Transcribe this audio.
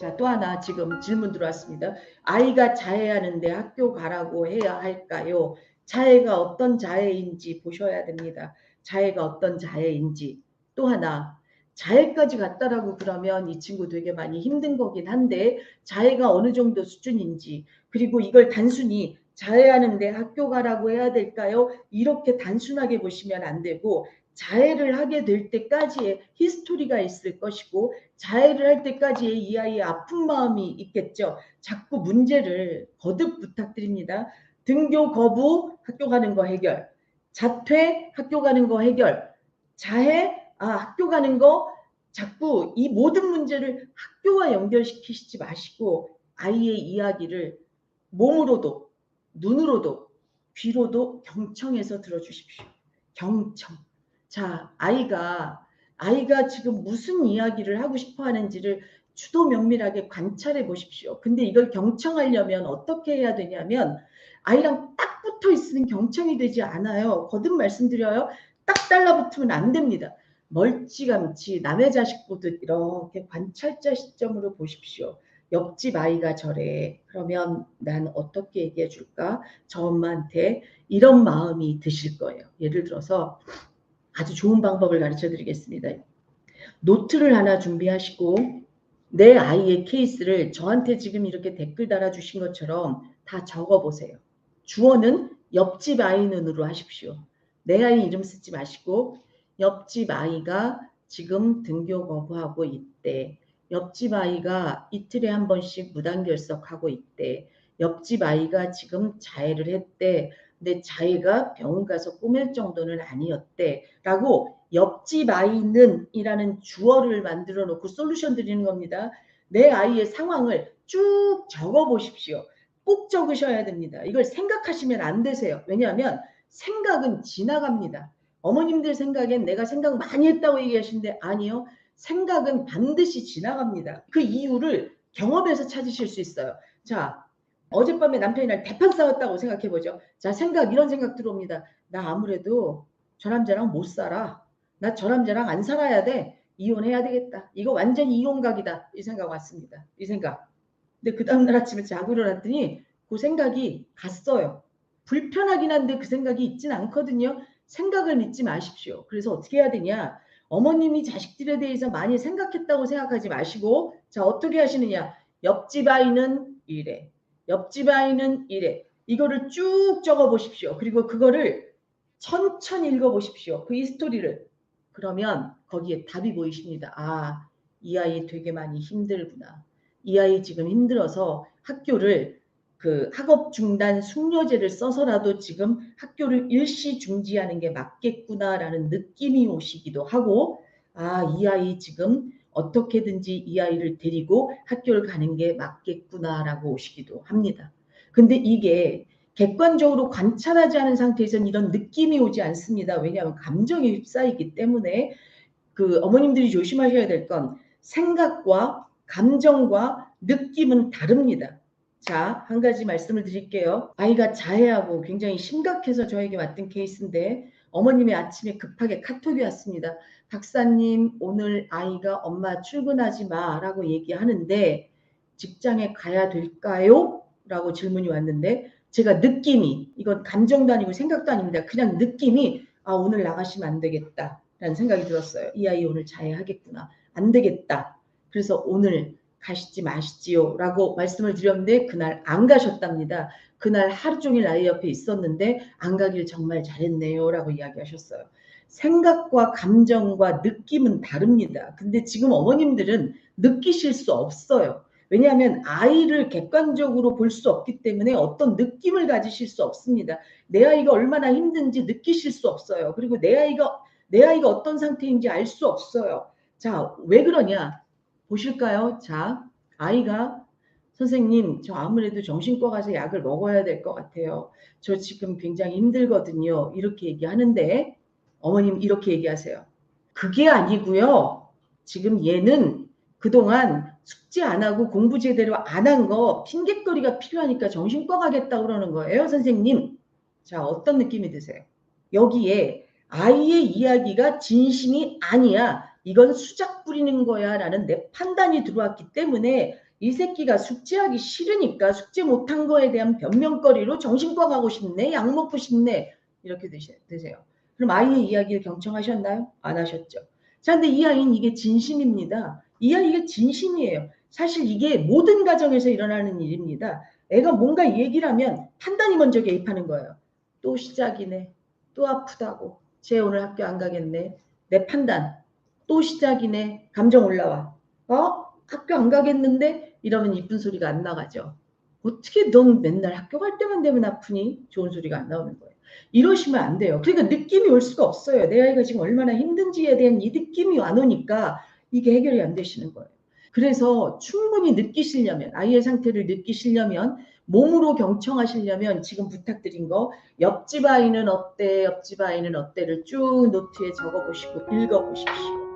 자, 또 하나 지금 질문 들어왔습니다. 아이가 자해하는데 학교 가라고 해야 할까요? 자해가 어떤 자해인지 보셔야 됩니다. 자해가 어떤 자해인지. 또 하나, 자해까지 갔다라고 그러면 이 친구 되게 많이 힘든 거긴 한데, 자해가 어느 정도 수준인지, 그리고 이걸 단순히 자해하는데 학교 가라고 해야 될까요? 이렇게 단순하게 보시면 안 되고, 자해를 하게 될 때까지의 히스토리가 있을 것이고 자해를 할 때까지의 이 아이의 아픈 마음이 있겠죠. 자꾸 문제를 거듭 부탁드립니다. 등교 거부 학교 가는 거 해결. 자퇴 학교 가는 거 해결. 자해 아 학교 가는 거 자꾸 이 모든 문제를 학교와 연결시키시지 마시고 아이의 이야기를 몸으로도 눈으로도 귀로도 경청해서 들어주십시오. 경청. 자, 아이가 아이가 지금 무슨 이야기를 하고 싶어 하는지를 주도 면밀하게 관찰해 보십시오. 근데 이걸 경청하려면 어떻게 해야 되냐면 아이랑 딱 붙어 있으면 경청이 되지 않아요. 거듭 말씀드려요. 딱 달라붙으면 안 됩니다. 멀찌감치 남의 자식 보듯 이렇게 관찰자 시점으로 보십시오. 옆집 아이가 저래. 그러면 난 어떻게 얘기해 줄까? 저 엄마한테 이런 마음이 드실 거예요. 예를 들어서 아주 좋은 방법을 가르쳐 드리겠습니다. 노트를 하나 준비하시고 내 아이의 케이스를 저한테 지금 이렇게 댓글 달아주신 것처럼 다 적어 보세요. 주어는 옆집 아이 눈으로 하십시오. 내 아이 이름 쓰지 마시고 옆집 아이가 지금 등교 거부하고 있대. 옆집 아이가 이틀에 한 번씩 무단결석하고 있대. 옆집 아이가 지금 자해를 했대. 근데 자기가 병원 가서 꾸밀 정도는 아니었대. 라고 옆집 아이는 이라는 주어를 만들어 놓고 솔루션 드리는 겁니다. 내 아이의 상황을 쭉 적어 보십시오. 꼭 적으셔야 됩니다. 이걸 생각하시면 안 되세요. 왜냐하면 생각은 지나갑니다. 어머님들 생각엔 내가 생각 많이 했다고 얘기하시는데 아니요. 생각은 반드시 지나갑니다. 그 이유를 경험에서 찾으실 수 있어요. 자, 어젯밤에 남편이 날 대판 싸웠다고 생각해 보죠. 자, 생각 이런 생각 들어옵니다. 나 아무래도 저 남자랑 못 살아. 나 저 남자랑 안 살아야 돼. 이혼해야 되겠다. 이거 완전 이혼각이다. 이 생각 왔습니다. 이 생각. 근데 그 다음날 아침에 자고 일어났더니 그 생각이 갔어요. 불편하긴 한데 그 생각이 있진 않거든요. 생각을 믿지 마십시오. 그래서 어떻게 해야 되냐? 어머님이 자식들에 대해서 많이 생각했다고 생각하지 마시고 자 어떻게 하시느냐? 옆집 아이는 이래. 옆집 아이는 이래. 이거를 쭉 적어 보십시오. 그리고 그거를 천천히 읽어 보십시오. 그 히스토리를. 그러면 거기에 답이 보이십니다. 아, 이 아이 되게 많이 힘들구나. 이 아이 지금 힘들어서 학교를 그 학업 중단 숙려제를 써서라도 지금 학교를 일시 중지하는 게 맞겠구나라는 느낌이 오시기도 하고 아, 이 아이 지금 어떻게든지 이 아이를 데리고 학교를 가는 게 맞겠구나라고 오시기도 합니다. 근데 이게 객관적으로 관찰하지 않은 상태에서는 이런 느낌이 오지 않습니다. 왜냐하면 감정에 휩싸이기 때문에 그 어머님들이 조심하셔야 될 건 생각과 감정과 느낌은 다릅니다. 자, 한 가지 말씀을 드릴게요. 아이가 자해하고 굉장히 심각해서 저에게 왔던 케이스인데 어머님이 아침에 급하게 카톡이 왔습니다. 박사님, 오늘 아이가 엄마 출근하지 마 라고 얘기하는데 직장에 가야 될까요? 라고 질문이 왔는데 제가 느낌이, 이건 감정도 아니고 생각도 아닙니다. 그냥 느낌이 아, 오늘 나가시면 안 되겠다. 라는 생각이 들었어요. 이 아이 오늘 자해하겠구나. 안 되겠다. 그래서 오늘 가시지 마시지요. 라고 말씀을 드렸는데 그날 안 가셨답니다. 그날 하루 종일 아이 옆에 있었는데 안 가길 정말 잘했네요. 라고 이야기하셨어요. 생각과 감정과 느낌은 다릅니다. 근데 지금 어머님들은 느끼실 수 없어요. 왜냐하면 아이를 객관적으로 볼 수 없기 때문에 어떤 느낌을 가지실 수 없습니다. 내 아이가 얼마나 힘든지 느끼실 수 없어요. 그리고 내 아이가 내 아이가 어떤 상태인지 알 수 없어요. 자, 왜 그러냐? 보실까요? 자, 아이가 선생님, 저 아무래도 정신과 가서 약을 먹어야 될 것 같아요. 저 지금 굉장히 힘들거든요. 이렇게 얘기하는데 어머님 이렇게 얘기하세요. 그게 아니고요. 지금 얘는 그동안 숙제 안 하고 공부 제대로 안 한 거 핑계거리가 필요하니까 정신과 가겠다 그러는 거예요, 선생님. 자, 어떤 느낌이 드세요? 여기에 아이의 이야기가 진심이 아니야. 이건 수작 부리는 거야 라는 내 판단이 들어왔기 때문에 이 새끼가 숙제하기 싫으니까 숙제 못한 거에 대한 변명거리로 정신과 가고 싶네, 약 먹고 싶네 이렇게 되세요. 그럼 아이의 이야기를 경청하셨나요? 안 하셨죠. 자, 근데 이 아이는 이게 진심입니다. 이 아이 이게 진심이에요. 사실 이게 모든 가정에서 일어나는 일입니다. 애가 뭔가 얘기를 하면 판단이 먼저 개입하는 거예요. 또 시작이네. 또 아프다고. 쟤 오늘 학교 안 가겠네. 내 판단. 또 시작이네. 감정 올라와. 어? 학교 안 가겠는데? 이러면 이쁜 소리가 안 나가죠. 어떻게 넌 맨날 학교 갈 때만 되면 아프니? 좋은 소리가 안 나오는 거예요. 이러시면 안 돼요. 그러니까 느낌이 올 수가 없어요. 내 아이가 지금 얼마나 힘든지에 대한 이 느낌이 안 오니까 이게 해결이 안 되시는 거예요. 그래서 충분히 느끼시려면 아이의 상태를 느끼시려면 몸으로 경청하시려면 지금 부탁드린 거 옆집 아이는 어때 옆집 아이는 어때를 쭉 노트에 적어 보시고 읽어 보십시오.